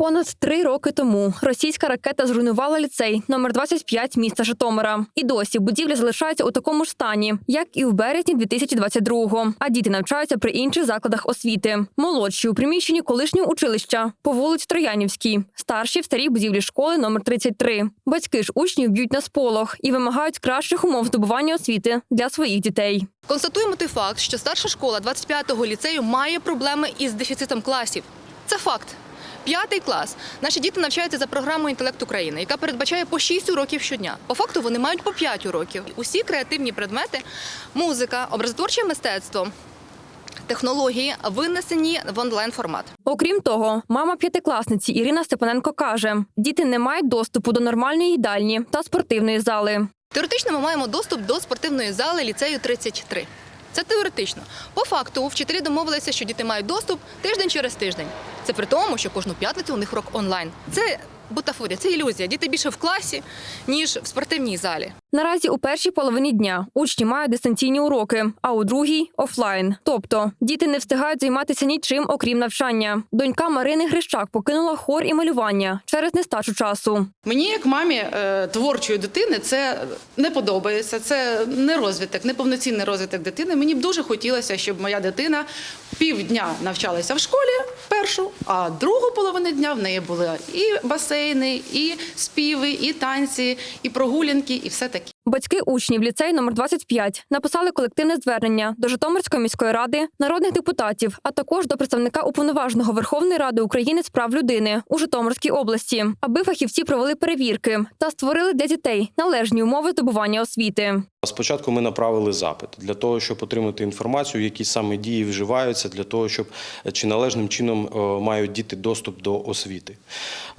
Понад три роки тому російська ракета зруйнувала ліцей номер 25 міста Житомира. І досі будівля залишається у такому ж стані, як і в березні 2022-го. А діти навчаються при інших закладах освіти. Молодші у приміщенні колишнього училища по вулиці Троянівській, старші в старій будівлі школи номер 33. Батьки ж учнів б'ють на сполох і вимагають кращих умов здобування освіти для своїх дітей. Констатуємо той факт, що старша школа 25-го ліцею має проблеми із дефіцитом класів. Це факт. П'ятий клас. Наші діти навчаються за програмою інтелект України, яка передбачає по 6 уроків щодня. По факту вони мають по 5 уроків. Усі креативні предмети, музика, образотворче мистецтво, технології винесені в онлайн формат. Окрім того, мама п'ятикласниці Ірина Степаненко каже: діти не мають доступу до нормальної їдальні та спортивної зали. Теоретично ми маємо доступ до спортивної зали ліцею 33. Це теоретично. По факту вчителі домовилися, що діти мають доступ тиждень через тиждень. Це при тому, що кожну п'ятницю у них урок онлайн. Це бутафорія, це ілюзія. Діти більше в класі, ніж в спортивній залі. Наразі у першій половині дня учні мають дистанційні уроки, а у другій офлайн. Тобто діти не встигають займатися нічим, окрім навчання. Донька Марини Грищак покинула хор і малювання через нестачу часу. Мені, як мамі е, творчої дитини, це не подобається. Це не розвиток, не повноцінний розвиток дитини. Мені б дуже хотілося, щоб моя дитина півдня навчалася в школі першу, а другу половину дня в неї були і басейни, і співи, і танці, і прогулянки, і все таке. Батьки учнів ліцею номер 25 написали колективне звернення до Житомирської міської ради, народних депутатів, а також до представника уповноваженого Верховної Ради України з прав людини у Житомирській області, аби фахівці провели перевірки та створили для дітей належні умови здобування освіти. Спочатку ми направили запит для того, щоб отримати інформацію, які саме дії вживаються, для того, щоб е, чи належним чином е, мають діти доступ до освіти.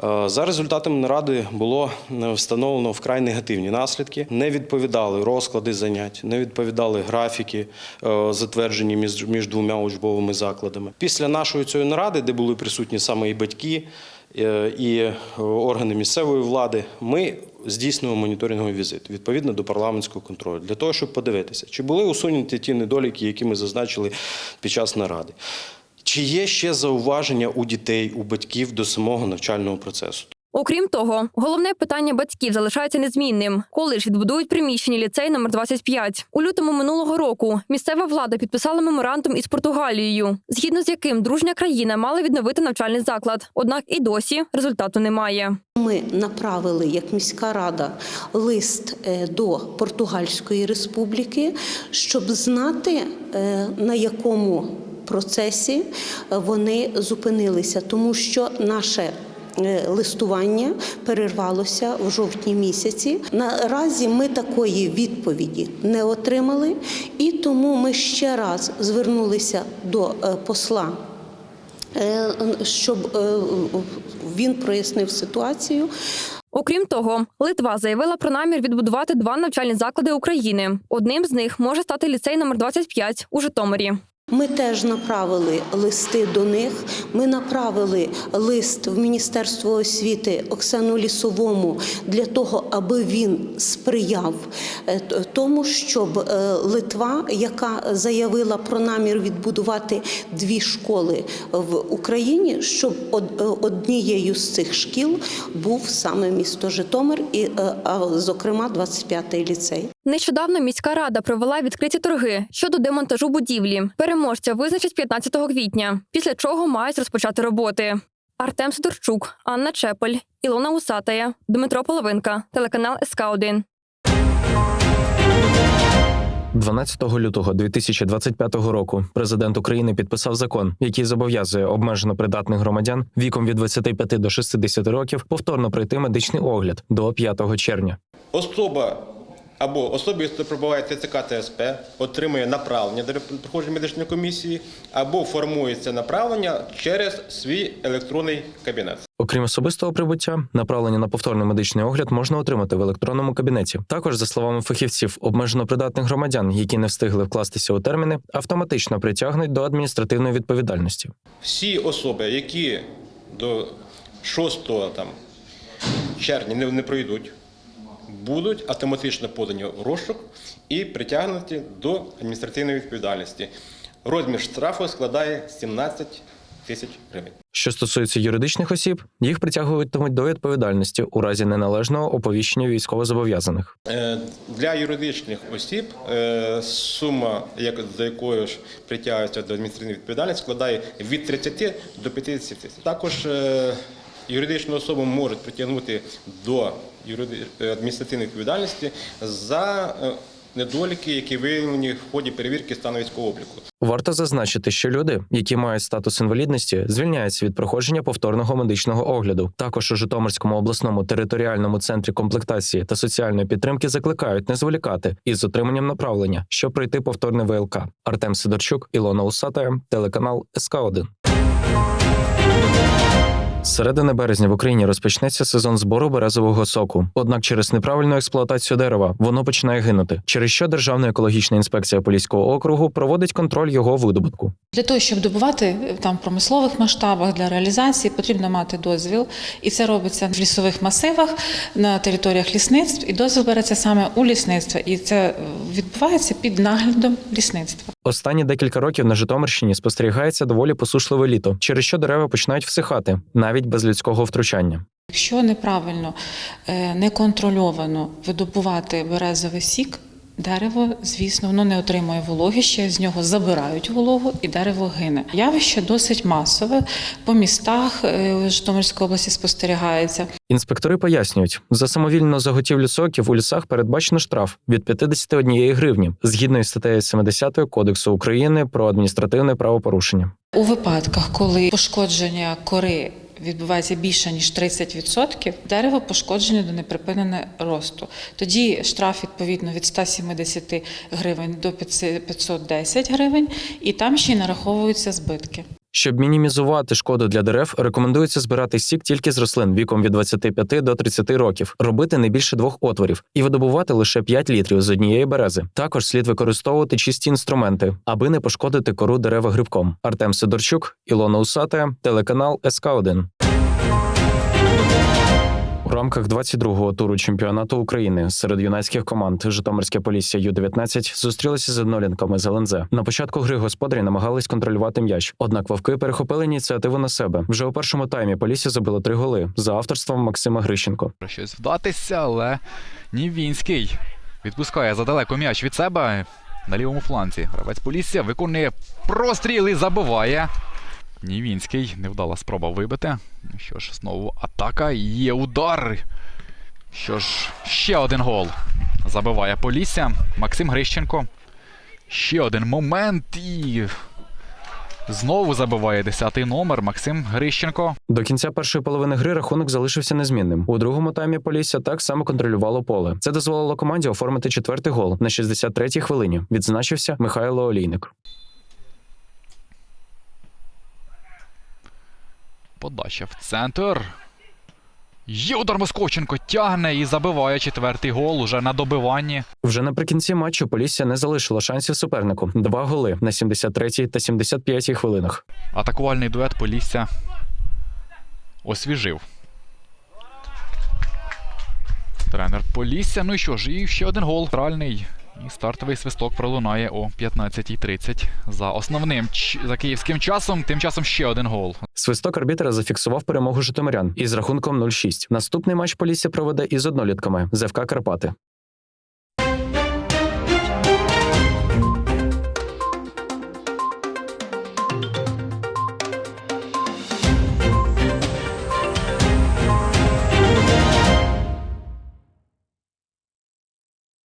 Е, За результатами наради було встановлено вкрай негативні наслідки. Не відповідали розклади занять, не відповідали графіки, затверджені між, між двома учбовими закладами. Після нашої цієї наради, де були присутні саме і батьки, і органи місцевої влади, ми здійснюємо моніторинговий візит відповідно до парламентського контролю для того, щоб подивитися, чи були усунуті ті недоліки, які ми зазначили під час наради. Чи є ще зауваження у дітей, у батьків до самого навчального процесу? Окрім того, головне питання батьків залишається незмінним. Коли ж відбудують приміщення ліцей номер 25? У лютому минулого року місцева влада підписала меморандум із Португалією, згідно з яким дружня країна мала відновити навчальний заклад. Однак і досі результату немає. Ми направили як міська рада лист е, до Португальської республіки, щоб знати е, на якому процесі е, вони зупинилися, тому що наше Листування перервалося в жовтні місяці. Наразі ми такої відповіді не отримали, і тому ми ще раз звернулися до е, посла Е, щоб е, він прояснив ситуацію. Окрім того, Литва заявила про намір відбудувати два навчальні заклади України. Одним з них може стати ліцей номер 25 у Житомирі. Ми теж направили листи до них. Ми направили лист в Міністерство освіти Оксану Лісовому для того, аби він сприяв е, тому, щоб е, Литва, яка заявила про намір відбудувати дві школи в Україні, щоб е, однією з цих шкіл був саме місто Житомир, і зокрема 25-й ліцей. Нещодавно міська рада провела відкриті торги щодо демонтажу будівлі. Переможця визначать 15 квітня, після чого мають розпочати роботи. Артем Сидорчук, Анна Чепель, Ілона Усатая, Дмитро Половинка, телеканал СК 1 12 лютого 2025 року президент України підписав закон, який зобов'язує обмежено придатних громадян віком від 25 до 60 років повторно пройти медичний огляд до 5 червня. Особа або особисто пробуває ТЦК ТСП, отримує направлення до проходження медичної комісії, або формується направлення через свій електронний кабінет. Окрім особистого прибуття, направлення на повторний медичний огляд можна отримати в електронному кабінеті. Також, за словами фахівців, обмежено придатних громадян, які не встигли вкластися у терміни, автоматично притягнуть до адміністративної відповідальності. Всі особи, які до 6 там, червня не, не пройдуть, будуть автоматично подані в розшук і притягнуті до адміністративної відповідальності. Розмір штрафу складає 17 тисяч гривень. Що стосується юридичних осіб, їх притягуватимуть до відповідальності у разі неналежного оповіщення військовозобов'язаних. Е, Для юридичних осіб е, сума, як- за якою ж притягується до адміністративної відповідальності, складає від 30 до 50 тисяч. Також е, юридичну особу можуть притягнути до е, адміністративної відповідальності за е, недоліки, які виявлені в ході перевірки стану військового обліку. Варто зазначити, що люди, які мають статус інвалідності, звільняються від проходження повторного медичного огляду. Також у Житомирському обласному територіальному центрі комплектації та соціальної підтримки закликають не зволікати із отриманням направлення, щоб пройти повторне ВЛК. Артем Сидорчук, Ілона Усатая, телеканал СК 1 з середини березня в Україні розпочнеться сезон збору березового соку. Однак через неправильну експлуатацію дерева воно починає гинути, через що Державна екологічна інспекція Поліського округу проводить контроль його видобутку. Для того, щоб добувати е, там в промислових масштабах для реалізації, потрібно мати дозвіл, і це робиться в лісових масивах на територіях лісництв. І дозвіл береться саме у лісництва, і це е, відбувається під наглядом лісництва. Останні декілька років на Житомирщині спостерігається доволі посушливе літо, через що дерева починають всихати навіть без людського втручання. Якщо неправильно, е, неконтрольовано видобувати березовий сік. Дерево, звісно, воно не отримує вологи, ще з нього забирають вологу, і дерево гине. Явище досить масове. По містах е, Житомирської області спостерігається. Інспектори пояснюють, за самовільну заготівлю соків у лісах передбачено штраф від 51 гривні згідно із статтею 70 Кодексу України про адміністративне правопорушення. У випадках, коли пошкодження кори відбувається більше ніж 30%, дерево пошкоджене до неприпинення росту. Тоді штраф відповідно від 170 гривень до 510 гривень, і там ще й нараховуються збитки. Щоб мінімізувати шкоду для дерев, рекомендується збирати сік тільки з рослин віком від 25 до 30 років, робити не більше двох отворів і видобувати лише 5 літрів з однієї берези. Також слід використовувати чисті інструменти, аби не пошкодити кору дерева грибком. Артем Сидорчук, Ілона Усата, телеканал СК 1 у рамках 22-го туру чемпіонату України серед юнацьких команд Житомирське Полісся Ю-19 зустрілися з однолінками з ЛНЗ. На початку гри господарі намагались контролювати м'яч, однак вовки перехопили ініціативу на себе. Вже у першому таймі Полісся забило три голи за авторством Максима Грищенко. Щось вдатися, але Нівінський відпускає задалеко м'яч від себе на лівому фланці. Гравець Полісся виконує простріл і забиває. Нівінський невдала спроба вибити. Ну Що ж, знову атака. Є удар. Що ж, ще один гол. Забиває Полісся. Максим Грищенко. Ще один момент і. Знову забиває 10-й номер Максим Грищенко. До кінця першої половини гри рахунок залишився незмінним. У другому таймі Полісся так само контролювало поле. Це дозволило команді оформити четвертий гол на 63-й хвилині. Відзначився Михайло Олійник. Подача в центр. Є удар Москоченко тягне і забиває четвертий гол уже на добиванні. Вже наприкінці матчу Полісся не залишило шансів супернику. Два голи на 73-й та 75-й хвилинах. Атакувальний дует Полісся освіжив. Тренер Полісся. Ну і що ж, і ще один гол. Тральний. І стартовий свисток пролунає о 15.30 за основним за київським часом. Тим часом ще один гол. Свисток арбітера зафіксував перемогу Житомирян із рахунком 0-6. Наступний матч Полісся проведе із однолітками ЗФК Карпати.